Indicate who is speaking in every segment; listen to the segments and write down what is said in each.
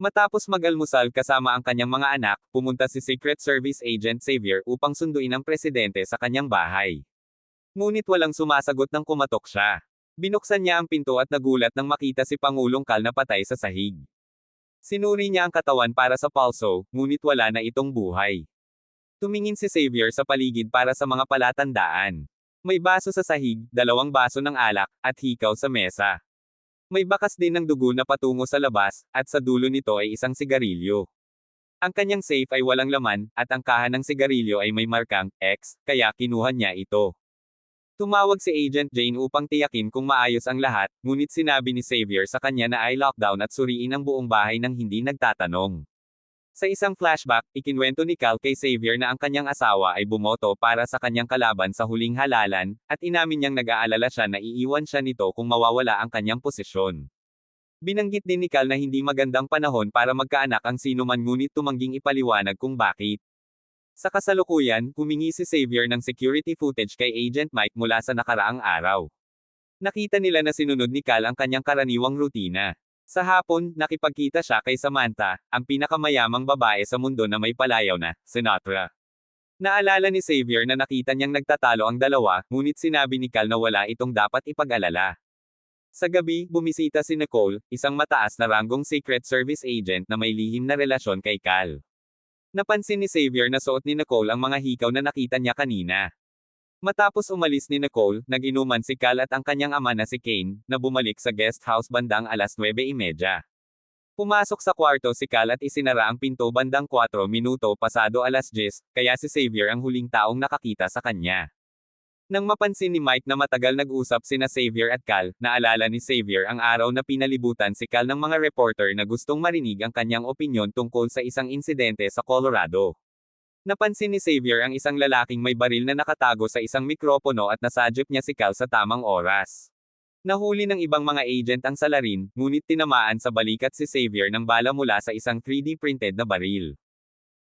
Speaker 1: Matapos mag-almusal kasama ang kanyang mga anak, pumunta si Secret Service Agent Xavier upang sunduin ang presidente sa kanyang bahay. Ngunit walang sumasagot nang kumatok siya. Binuksan niya ang pinto at nagulat nang makita si Pangulong Kal na patay sa sahig. Sinuri niya ang katawan para sa pulso, ngunit wala na itong buhay. Tumingin si Xavier sa paligid para sa mga palatandaan. May baso sa sahig, dalawang baso ng alak, at hikaw sa mesa. May bakas din ng dugo na patungo sa labas, at sa dulo nito ay isang sigarilyo. Ang kanyang safe ay walang laman, at ang kahan ng sigarilyo ay may markang X, kaya kinuha niya ito. Tumawag si Agent Jane upang tiyakin kung maayos ang lahat, ngunit sinabi ni Xavier sa kanya na ay lockdown at suriin ang buong bahay nang hindi nagtatanong. Sa isang flashback, ikinwento ni Cal kay Xavier na ang kanyang asawa ay bumoto para sa kanyang kalaban sa huling halalan, at inamin niyang nag-aalala siya na iiwan siya nito kung mawawala ang kanyang posisyon. Binanggit din ni Cal na hindi magandang panahon para magkaanak ang sinuman ngunit tumangging ipaliwanag kung bakit. Sa kasalukuyan, humingi si Xavier ng security footage kay Agent Mike mula sa nakaraang araw. Nakita nila na sinunod ni Cal ang kanyang karaniwang rutina. Sa hapon, nakipagkita siya kay Samantha, ang pinakamayamang babae sa mundo na may palayaw na, Sinatra. Naalala ni Xavier na nakita niyang nagtatalo ang dalawa, ngunit sinabi ni Cal na wala itong dapat ipag-alala. Sa gabi, bumisita si Nicole, isang mataas na ranggong Secret Service agent na may lihim na relasyon kay Cal. Napansin ni Xavier na suot ni Nicole ang mga hikaw na nakita niya kanina. Matapos umalis ni Nicole, nag-inuman si Cal at ang kanyang ama na si Kane, na bumalik sa guest house bandang alas 9.30. Pumasok sa kwarto si Cal at isinara ang pinto bandang 4 minuto pasado alas 10, kaya si Xavier ang huling taong nakakita sa kanya. Nang mapansin ni Mike na matagal nag-usap sina Xavier at Cal, naalala ni Xavier ang araw na pinalibutan si Cal ng mga reporter na gustong marinig ang kanyang opinyon tungkol sa isang insidente sa Colorado. Napansin ni Xavier ang isang lalaking may baril na nakatago sa isang mikropono at nasadjip niya si Cal sa tamang oras. Nahuli ng ibang mga agent ang salarin, ngunit tinamaan sa balikat si Xavier ng bala mula sa isang 3D printed na baril.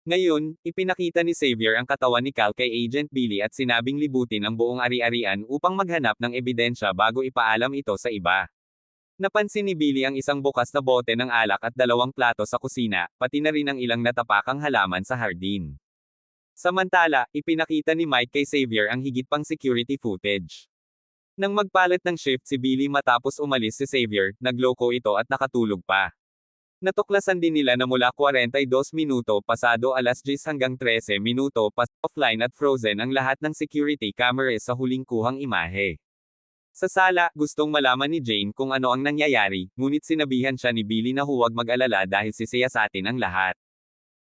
Speaker 1: Ngayon, ipinakita ni Xavier ang katawan ni Cal kay Agent Billy at sinabing libutin ang buong ari-arian upang maghanap ng ebidensya bago ipaalam ito sa iba. Napansin ni Billy ang isang bukas na bote ng alak at dalawang plato sa kusina, pati na rin ang ilang natapakang halaman sa hardin. Samantala, ipinakita ni Mike kay Xavier ang higit pang security footage. Nang magpalit ng shift si Billy matapos umalis si Xavier, nagloko ito at nakatulog pa. Natuklasan din nila na mula 42 minuto pasado alas 10 hanggang 13 minuto pas offline at frozen ang lahat ng security cameras sa huling kuhang imahe. Sa sala, gustong malaman ni Jane kung ano ang nangyayari, ngunit sinabihan siya ni Billy na huwag mag-alala dahil sisiyasatin ang lahat.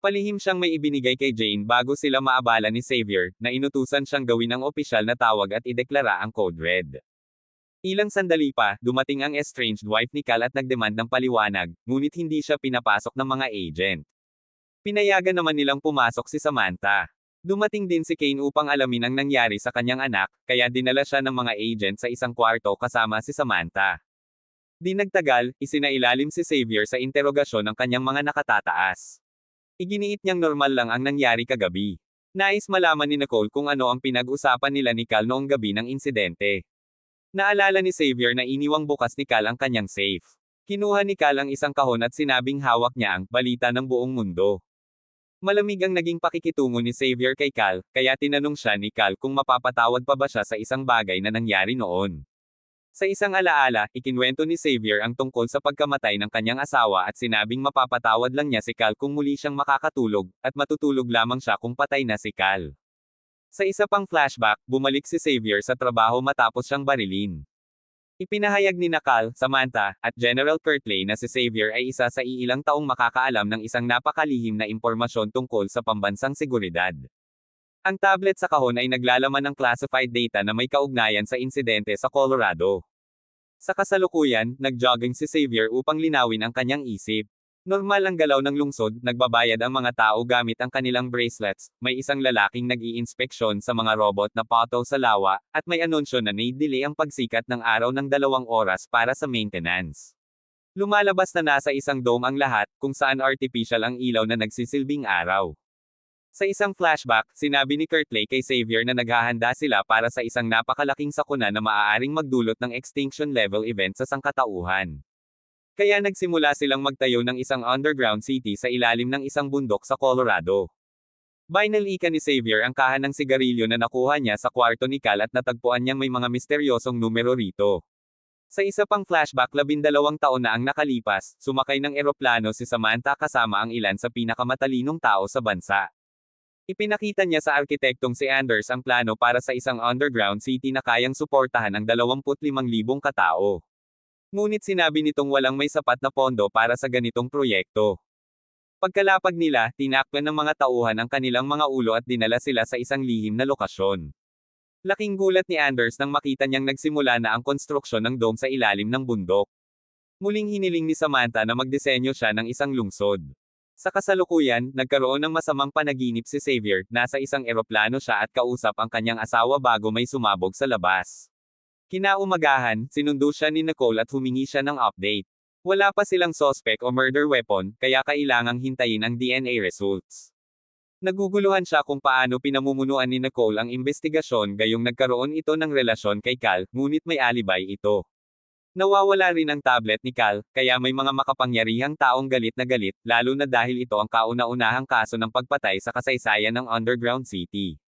Speaker 1: Palihim siyang may ibinigay kay Jane bago sila maabala ni Xavier, na inutusan siyang gawin ang opisyal na tawag at ideklara ang code red. Ilang sandali pa, dumating ang estranged wife ni Cal at nagdemand ng paliwanag, ngunit hindi siya pinapasok ng mga agent. Pinayagan naman nilang pumasok si Samantha. Dumating din si Kane upang alamin ang nangyari sa kanyang anak, kaya dinala siya ng mga agent sa isang kwarto kasama si Samantha. Di nagtagal, isinailalim si Xavier sa interogasyon ng kanyang mga nakatataas. Iginiit niyang normal lang ang nangyari kagabi. Nais malaman ni Nicole kung ano ang pinag-usapan nila ni Cal noong gabi ng insidente. Naalala ni Xavier na iniwang bukas ni Cal ang kanyang safe. Kinuha ni Cal ang isang kahon at sinabing hawak niya ang balita ng buong mundo. Malamig ang naging pakikitungo ni Xavier kay Cal, kaya tinanong siya ni Cal kung mapapatawad pa ba siya sa isang bagay na nangyari noon. Sa isang alaala, ikinwento ni Xavier ang tungkol sa pagkamatay ng kanyang asawa at sinabing mapapatawad lang niya si Cal kung muli siyang makakatulog, at matutulog lamang siya kung patay na si Cal. Sa isa pang flashback, bumalik si Xavier sa trabaho matapos siyang barilin. Ipinahayag ni Nakal, Samantha, at General Kirtley na si Xavier ay isa sa iilang taong makakaalam ng isang napakalihim na impormasyon tungkol sa pambansang seguridad. Ang tablet sa kahon ay naglalaman ng classified data na may kaugnayan sa insidente sa Colorado. Sa kasalukuyan, nagjogging si Xavier upang linawin ang kanyang isip. Normal ang galaw ng lungsod, nagbabayad ang mga tao gamit ang kanilang bracelets, may isang lalaking nag-iinspeksyon sa mga robot na pato sa lawa, at may anunsyo na nay-delay ang pagsikat ng araw ng dalawang oras para sa maintenance. Lumalabas na nasa isang dome ang lahat, kung saan artificial ang ilaw na nagsisilbing araw. Sa isang flashback, sinabi ni Kirtley kay Xavier na naghahanda sila para sa isang napakalaking sakuna na maaaring magdulot ng extinction level event sa sangkatauhan. Kaya nagsimula silang magtayo ng isang underground city sa ilalim ng isang bundok sa Colorado. Binalika ni Xavier ang kahan ng sigarilyo na nakuha niya sa kwarto ni Cal at natagpuan niyang may mga misteryosong numero rito. Sa isa pang flashback labindalawang taon na ang nakalipas, sumakay ng eroplano si Samantha kasama ang ilan sa pinakamatalinong tao sa bansa. Ipinakita niya sa arkitektong si Anders ang plano para sa isang underground city na kayang suportahan ang 25,000 katao. Ngunit sinabi nitong walang may sapat na pondo para sa ganitong proyekto. Pagkalapag nila, tinakpan ng mga tauhan ang kanilang mga ulo at dinala sila sa isang lihim na lokasyon. Laking gulat ni Anders nang makita niyang nagsimula na ang konstruksyon ng dome sa ilalim ng bundok. Muling hiniling ni Samantha na magdisenyo siya ng isang lungsod. Sa kasalukuyan, nagkaroon ng masamang panaginip si Xavier, nasa isang eroplano siya at kausap ang kanyang asawa bago may sumabog sa labas. Kinaumagahan, sinundo siya ni Nicole at humingi siya ng update. Wala pa silang suspect o murder weapon, kaya kailangang hintayin ang DNA results. Naguguluhan siya kung paano pinamumunuan ni Nicole ang investigasyon gayong nagkaroon ito ng relasyon kay Cal, ngunit may alibay ito. Nawawala rin ang tablet ni Cal, kaya may mga makapangyarihang taong galit na galit, lalo na dahil ito ang kauna-unahang kaso ng pagpatay sa kasaysayan ng underground city.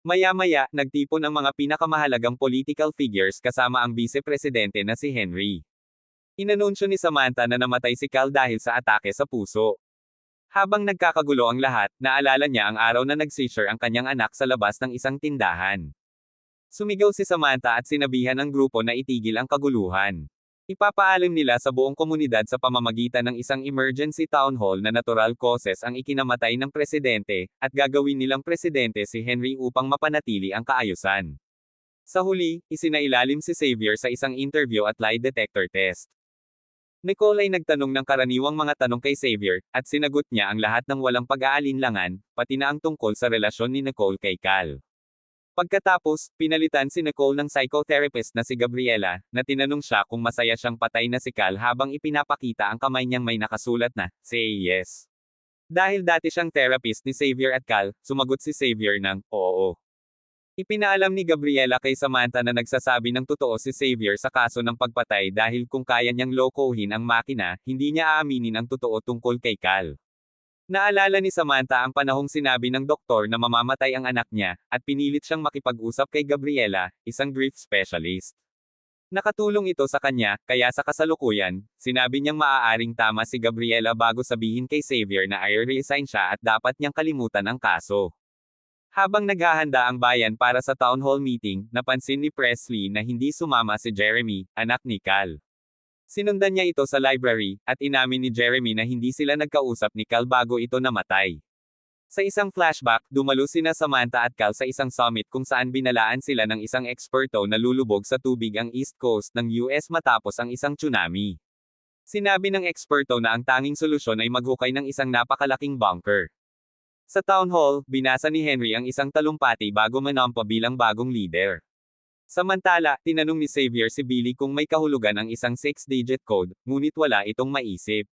Speaker 1: Maya-maya, nagtipon ang mga pinakamahalagang political figures kasama ang vice-presidente na si Henry. Inanunsyo ni Samantha na namatay si Cal dahil sa atake sa puso. Habang nagkakagulo ang lahat, naalala niya ang araw na nag-seizure ang kanyang anak sa labas ng isang tindahan. Sumigaw si Samantha at sinabihan ang grupo na itigil ang kaguluhan. Ipapaalam nila sa buong komunidad sa pamamagitan ng isang emergency town hall na natural causes ang ikinamatay ng presidente, at gagawin nilang presidente si Henry upang mapanatili ang kaayusan. Sa huli, isinailalim si Xavier sa isang interview at lie detector test. Nicole ay nagtanong ng karaniwang mga tanong kay Xavier, at sinagot niya ang lahat ng walang pag-aalinlangan, pati na ang tungkol sa relasyon ni Nicole kay Cal. Pagkatapos, pinalitan si Nicole ng psychotherapist na si Gabriela, na tinanong siya kung masaya siyang patay na si Cal habang ipinapakita ang kamay niyang may nakasulat na, say yes. Dahil dati siyang therapist ni Xavier at Cal, sumagot si Xavier ng, oo. Ipinaalam ni Gabriela kay Samantha na nagsasabi ng totoo si Xavier sa kaso ng pagpatay dahil kung kaya niyang lokohin ang makina, hindi niya aaminin ang totoo tungkol kay Cal. Naalala ni Samantha ang panahong sinabi ng doktor na mamamatay ang anak niya, at pinilit siyang makipag-usap kay Gabriela, isang grief specialist. Nakatulong ito sa kanya, kaya sa kasalukuyan, sinabi niyang maaaring tama si Gabriela bago sabihin kay Xavier na i-resign siya at dapat niyang kalimutan ang kaso. Habang naghahanda ang bayan para sa town hall meeting, napansin ni Presley na hindi sumama si Jeremy, anak ni Cal. Sinundan niya ito sa library, at inamin ni Jeremy na hindi sila nagkausap ni Cal bago ito namatay. Sa isang flashback, dumalo sina Samantha at Cal sa isang summit kung saan binalaan sila ng isang eksperto na lulubog sa tubig ang east coast ng US matapos ang isang tsunami. Sinabi ng eksperto na ang tanging solusyon ay maghukay ng isang napakalaking bunker. Sa town hall, binasa ni Henry ang isang talumpati bago manampa bilang bagong leader. Samantala, tinanong ni Xavier si Billy kung may kahulugan ang isang 6-digit code, ngunit wala itong maisip.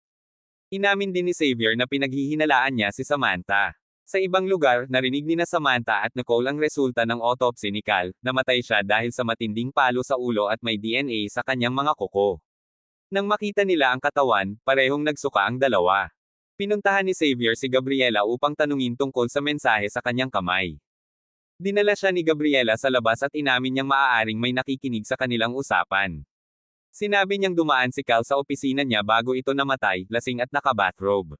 Speaker 1: Inamin din ni Xavier na pinaghihinalaan niya si Samantha. Sa ibang lugar, narinig ni na Samantha at Nicole ang resulta ng autopsy ni Cal, namatay siya dahil sa matinding palo sa ulo at may DNA sa kanyang mga kuko. Nang makita nila ang katawan, parehong nagsuka ang dalawa. Pinuntahan ni Xavier si Gabriela upang tanungin tungkol sa mensahe sa kanyang kamay. Dinala siya ni Gabriela sa labas at inamin niyang maaaring may nakikinig sa kanilang usapan. Sinabi niyang dumaan si Cal sa opisina niya bago ito namatay, lasing at naka-bathrobe.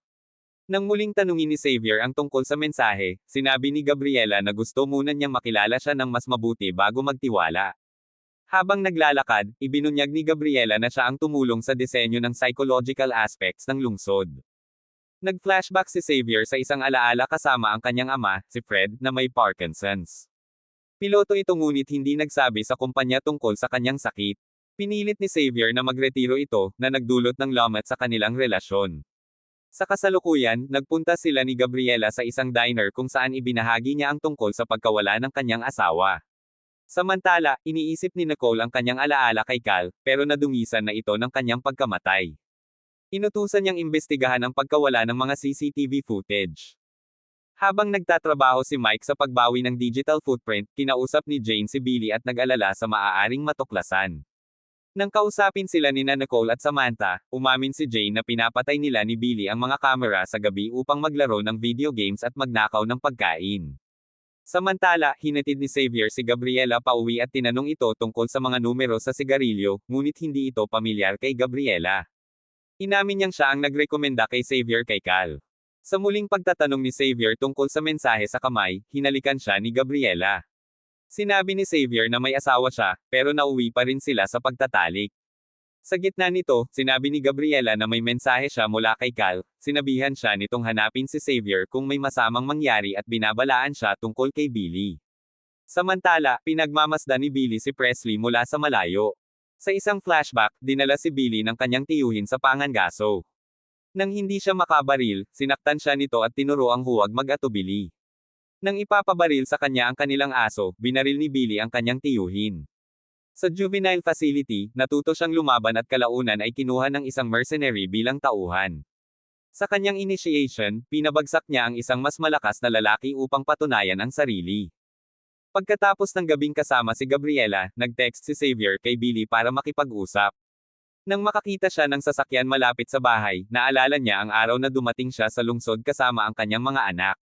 Speaker 1: Nang muling tanungin ni Xavier ang tungkol sa mensahe, sinabi ni Gabriela na gusto muna niyang makilala siya ng mas mabuti bago magtiwala. Habang naglalakad, ibinunyag ni Gabriela na siya ang tumulong sa disenyo ng psychological aspects ng lungsod. Nag-flashback si Xavier sa isang alaala kasama ang kanyang ama, si Fred, na may Parkinson's. Piloto ito ngunit hindi nagsabi sa kumpanya tungkol sa kanyang sakit. Pinilit ni Xavier na magretiro ito, na nagdulot ng lamat sa kanilang relasyon. Sa kasalukuyan, nagpunta sila ni Gabriela sa isang diner kung saan ibinahagi niya ang tungkol sa pagkawala ng kanyang asawa. Samantala, iniisip ni Nicole ang kanyang alaala kay Cal, pero nadungisan na ito ng kanyang pagkamatay. Inutusan niyang imbestigahan ang pagkawala ng mga CCTV footage. Habang nagtatrabaho si Mike sa pagbawi ng digital footprint, kinausap ni Jane si Billy at nag-alala sa maaaring matuklasan. Nang kausapin sila ni na Nicole at Samantha, umamin si Jane na pinapatay nila ni Billy ang mga kamera sa gabi upang maglaro ng video games at magnakaw ng pagkain. Samantala, hinatid ni Xavier si Gabriela pauwi at tinanong ito tungkol sa mga numero sa sigarilyo, ngunit hindi ito pamilyar kay Gabriela. Inamin niyang siya ang nagrekomenda kay Xavier kay Cal. Sa muling pagtatanong ni Xavier tungkol sa mensahe sa kamay, hinalikan siya ni Gabriela. Sinabi ni Xavier na may asawa siya, pero nauwi pa rin sila sa pagtatalik. Sa gitna nito, sinabi ni Gabriela na may mensahe siya mula kay Cal, sinabihan siya nitong hanapin si Xavier kung may masamang mangyari at binabalaan siya tungkol kay Billy. Samantala, pinagmamasdan ni Billy si Presley mula sa malayo. Sa isang flashback, dinala si Billy ng kanyang tiyuhin sa pangangaso. Nang hindi siya makabaril, sinaktan siya nito at tinuro ang huwag mag-atubili. Nang ipapabaril sa kanya ang kanilang aso, binaril ni Billy ang kanyang tiyuhin. Sa juvenile facility, natuto siyang lumaban at kalaunan ay kinuha ng isang mercenary bilang tauhan. Sa kanyang initiation, pinabagsak niya ang isang mas malakas na lalaki upang patunayan ang sarili. Pagkatapos ng gabing kasama si Gabriela, nag-text si Xavier kay Billy para makipag-usap. Nang makakita siya ng sasakyan malapit sa bahay, naalala niya ang araw na dumating siya sa lungsod kasama ang kanyang mga anak.